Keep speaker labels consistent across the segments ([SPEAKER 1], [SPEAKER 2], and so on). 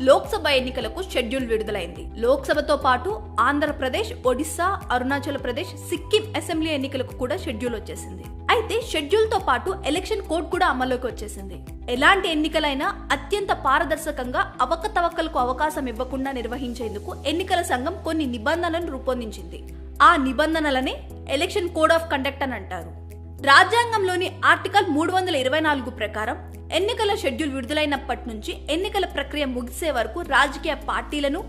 [SPEAKER 1] లోక్సభ ఎన్నికలకు షెడ్యూల్ విడుదలైంది. లోక్సభతో పాటు ఆంధ్రప్రదేశ్ ఒడిశా అరుణాచల్ ప్రదేశ్ సిక్కిం అసెంబ్లీ ఎన్నికలకు కూడా షెడ్యూల్ వచ్చేసింది. అయితే షెడ్యూల్తో పాటు ఎలక్షన్ కోడ్ కూడా అమల్లోకి వచ్చేసింది. ఎలాంటి ఎన్నికలైనా అత్యంత పారదర్శకంగా అవకతవకలకు అవకాశం ఇవ్వకుండా నిర్వహించేందుకు ఎన్నికల సంఘం కొన్ని నిబంధనలను రూపొందించింది. ఆ నిబంధనలనే ఎలక్షన్ కోడ్ ఆఫ్ కండక్ట్ అని అంటారు. రాజ్యాంగంలోని ఆర్టికల్ మూడు వందల ఇరవై నాలుగు ప్రకారం ఎన్నికల షెడ్యూల్ విడుదలైనప్పటి నుంచి ఎన్నికల ప్రక్రియ ముగిసే వరకు రాజకీయ పార్టీలను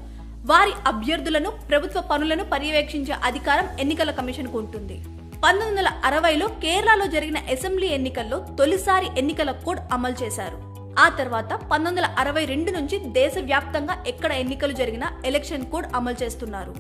[SPEAKER 1] వారి అభ్యర్థులను ప్రభుత్వ పనులను పర్యవేక్షించే అధికారం ఎన్నికల కమిషన్కు ఉంటుంది. పంతొమ్మిది వందల అరవైలో కేరళలో జరిగిన అసెంబ్లీ ఎన్నికల్లో తొలిసారి ఎన్నికల కోడ్ అమలు చేశారు. ఆ తర్వాత పంతొమ్మిది వందల అరవై రెండు నుంచి దేశవ్యాప్తంగా ఎక్కడ ఎన్నికలు జరిగినా ఎలక్షన్ కోడ్ అమలు చేస్తున్నారు.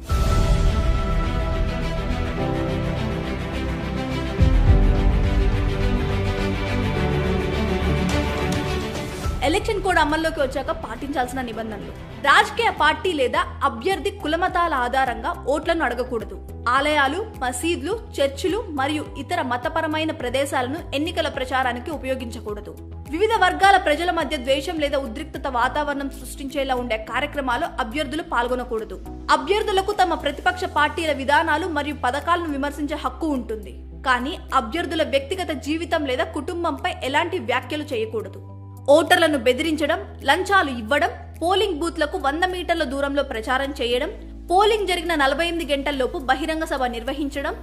[SPEAKER 1] ఎలక్షన్ కోడ్ అమల్లోకి వచ్చాక పాటించాల్సిన నిబంధనలు. రాజకీయ పార్టీ లేదా అభ్యర్థి కులమతాల ఆధారంగా ఓట్లను అడగకూడదు. ఆలయాలు మసీద్లు చర్చిలు మరియు ఇతర మతపరమైన ప్రదేశాలను ఎన్నికల ప్రచారానికి ఉపయోగించకూడదు. వివిధ వర్గాల ప్రజల మధ్య ద్వేషం లేదా ఉద్రిక్తత వాతావరణం సృష్టించేలా ఉండే కార్యక్రమాలు అభ్యర్థులు పాల్గొనకూడదు. అభ్యర్థులకు తమ ప్రతిపక్ష పార్టీల విధానాలు మరియు పథకాలను విమర్శించే హక్కు ఉంటుంది. కానీ అభ్యర్థుల వ్యక్తిగత జీవితం లేదా కుటుంబంపై ఎలాంటి వ్యాఖ్యలు చేయకూడదు. ఓటర్లను బెదిరించడం లంచాలు ఇవ్వడం పోలింగ్ బూత్లకు వంద మీటర్ల దూరంలో ప్రచారం చేయడం పోలింగ్ జరిగిన నలభై ఎనిమిది గంటల్లోపు బహిరంగ సభ నిర్వహించడం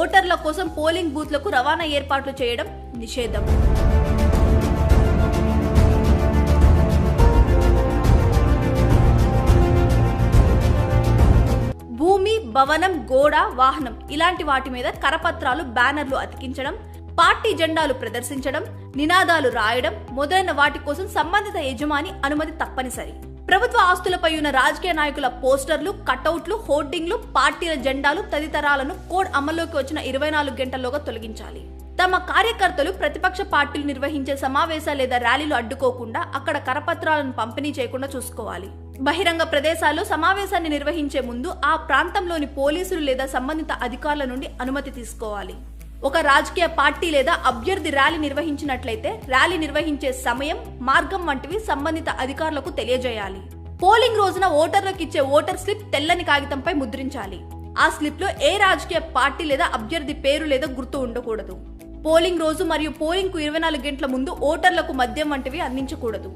[SPEAKER 1] ఓటర్ల కోసం పోలింగ్ బూత్లకు రవాణా ఏర్పాట్లు చేయడం నిషేధం. భూమి భవనం గోడ వాహనం ఇలాంటి వాటి మీద కరపత్రాలు బ్యానర్లు అతికించడం పార్టీ జెండాలు ప్రదర్శించడం నినాదాలు రాయడం మొదలైన వాటి కోసం సంబంధిత యజమాని అనుమతి తప్పనిసరి. ప్రభుత్వ ఆస్తులపై ఉన్న రాజకీయ నాయకుల పోస్టర్లు కటౌట్లు హోర్డింగ్లు పార్టీల జెండాలు తదితరాలను కోడ్ అమల్లోకి వచ్చిన ఇరవై నాలుగు గంటల్లోగా తొలగించాలి. తమ కార్యకర్తలు ప్రతిపక్ష పార్టీలు నిర్వహించే సమావేశాలు లేదా ర్యాలీలు అడ్డుకోకుండా అక్కడ కరపత్రాలను పంపిణీ చేయకుండా చూసుకోవాలి. బహిరంగ ప్రదేశాల్లో సమావేశాన్ని నిర్వహించే ముందు ఆ ప్రాంతంలోని పోలీసులు లేదా సంబంధిత అధికారుల నుండి అనుమతి తీసుకోవాలి. ఒక రాజకీయ పార్టీ లేదా అభ్యర్థి ర్యాలీ నిర్వహించినట్లయితే ర్యాలీ నిర్వహించే సమయం మార్గం వంటివి సంబంధిత అధికారులకు తెలియజేయాలి. పోలింగ్ రోజున ఓటర్లకు ఇచ్చే ఓటర్ స్లిప్ తెల్లని కాగితంపై ముద్రించాలి. ఆ స్లిప్లో ఏ రాజకీయ పార్టీ లేదా అభ్యర్థి పేరు లేదా గుర్తు ఉండకూడదు. పోలింగ్ రోజు మరియు పోలింగ్కు ఇరవై నాలుగు గంటల ముందు ఓటర్లకు మద్యం వంటివి అందించకూడదు.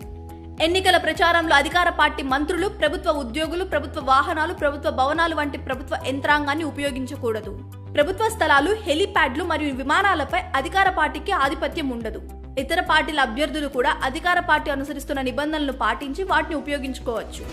[SPEAKER 1] ఎన్నికల ప్రచారంలో అధికార పార్టీ మంత్రులు ప్రభుత్వ ఉద్యోగులు ప్రభుత్వ వాహనాలు ప్రభుత్వ భవనాలు వంటి ప్రభుత్వ యంత్రాంగాన్ని ఉపయోగించకూడదు. ప్రభుత్వ స్థలాలు హెలిప్యాడ్లు మరియు విమానాలపై అధికార పార్టీకి ఆధిపత్యం ఉండదు. ఇతర పార్టీల అభ్యర్థులు కూడా అధికార పార్టీ అనుసరిస్తున్న నిబంధనలను పాటించి వాటిని ఉపయోగించుకోవచ్చు.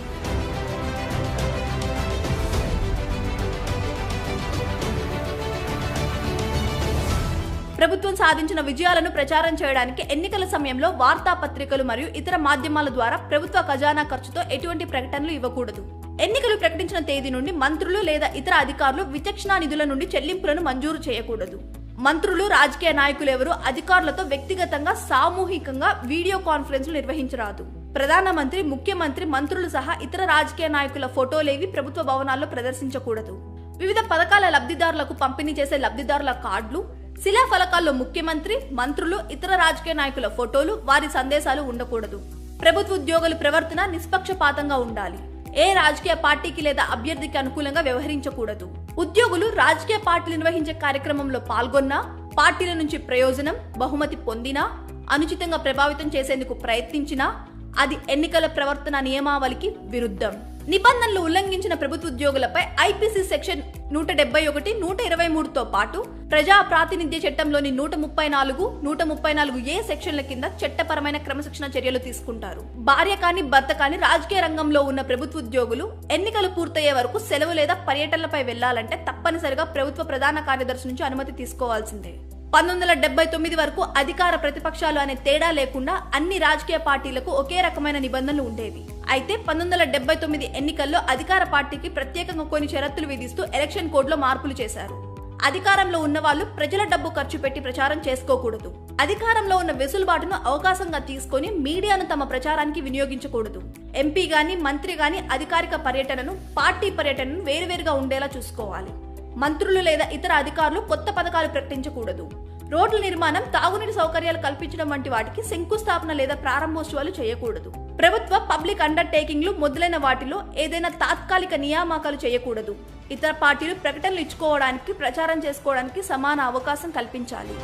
[SPEAKER 1] ప్రభుత్వం సాధించిన విజయాలను ప్రచారం చేయడానికి ఎన్నికల సమయంలో వార్తాపత్రికలు మరియు ఇతర మాధ్యమాల ద్వారా ప్రభుత్వ ఖజానా ఖర్చుతో ఎటువంటి ప్రకటనలు ఇవ్వకూడదు. ఎన్నికలు ప్రకటించిన తేదీ నుండి మంత్రులు లేదా ఇతర అధికారులు విచక్షణా నిధుల నుండి చెల్లింపులను మంజూరు చేయకూడదు. మంత్రులు రాజకీయ నాయకులు ఎవరు అధికారులతో వ్యక్తిగతంగా సామూహికంగా వీడియో కాన్ఫరెన్స్లు నిర్వహించరాదు. ప్రధానమంత్రి ముఖ్యమంత్రి మంత్రులు సహా ఇతర రాజకీయ నాయకుల ఫోటోలేవి ప్రభుత్వ భవనాల్లో ప్రదర్శించకూడదు. వివిధ పథకాల లబ్ధిదారులకు పంపిణీ చేసే లబ్ధిదారుల కార్డులు శిలా ఫలకాల్లో ముఖ్యమంత్రి మంత్రులు ఇతర రాజకీయ నాయకుల ఫోటోలు వారి సందేశాలు ఉండకూడదు. ప్రభుత్వ ఉద్యోగుల ప్రవర్తన నిష్పక్షపాతంగా ఉండాలి. ఏ రాజకీయ పార్టీకి లేదా అభ్యర్థికి అనుకూలంగా వ్యవహరించకూడదు. ఉద్యోగులు రాజకీయ పార్టీలు నిర్వహించే కార్యక్రమంలో పాల్గొన్నా పార్టీల నుంచి ప్రయోజనం బహుమతి పొందినా అనుచితంగా ప్రభావితం చేసేందుకు ప్రయత్నించినా అది ఎన్నికల ప్రవర్తన నియమావళికి విరుద్ధం. నిబంధనలు ఉల్లంఘించిన ప్రభుత్వ ఉద్యోగులపై ఐపీసీ సెక్షన్ నూట డెబ్బై ఒకటి నూట ఇరవై మూడుతో పాటు ప్రజా ప్రాతినిధ్య చట్టంలోని నూట ముప్పై నాలుగు నూట ముప్పై నాలుగు ఏ సెక్షన్ల కింద చట్టపరమైన క్రమశిక్షణ చర్యలు తీసుకుంటారు. భార్య కాని భర్త కాని రాజకీయ రంగంలో ఉన్న ప్రభుత్వ ఉద్యోగులు ఎన్నికలు పూర్తయ్యే వరకు సెలవు లేదా పర్యటనలపై వెళ్ళాలంటే తప్పనిసరిగా ప్రభుత్వ ప్రధాన కార్యదర్శి నుంచి అనుమతి తీసుకోవాల్సిందే. పంతొమ్మిది వందల డెబ్బై తొమ్మిది వరకు అధికార ప్రతిపక్షాలు అనే తేడా లేకుండా అన్ని రాజకీయ పార్టీలకు ఒకే రకమైన నిబంధనలు ఉండేవి. అయితే పంతొమ్మిది వందల డెబ్బై తొమ్మిది ఎన్నికల్లో అధికార పార్టీకి ప్రత్యేకంగా కొన్ని షరతులు విధిస్తూ ఎలక్షన్ కోడ్లో మార్పులు చేశారు. అధికారంలో ఉన్న వాళ్ళు ప్రజల డబ్బు ఖర్చు పెట్టి ప్రచారం చేసుకోకూడదు. అధికారంలో ఉన్న వెసులుబాటును అవకాశంగా తీసుకొని మీడియాను తమ ప్రచారానికి వినియోగించకూడదు. ఎంపీ గాని మంత్రి గాని అధికారిక పర్యటనను పార్టీ పర్యటనను వేరువేరుగా ఉండేలా చూసుకోవాలి. మంత్రులు లేదా ఇతర అధికారులు కొత్త పథకాలు ప్రకటించకూడదు. రోడ్ల నిర్మాణం తాగునీటి సౌకర్యాలు కల్పించడం వంటి వాటికి శంకుస్థాపన లేదా ప్రారంభోత్సవాలు చేయకూడదు. ప్రభుత్వ పబ్లిక్ అండర్టేకింగ్లు మొదలైన వాటిలో ఏదైనా తాత్కాలిక నియామకాలు చేయకూడదు. ఇతర పార్టీలు ప్రకటనలు ఇచ్చుకోవడానికి ప్రచారం చేసుకోవడానికి సమాన అవకాశం కల్పించాలి.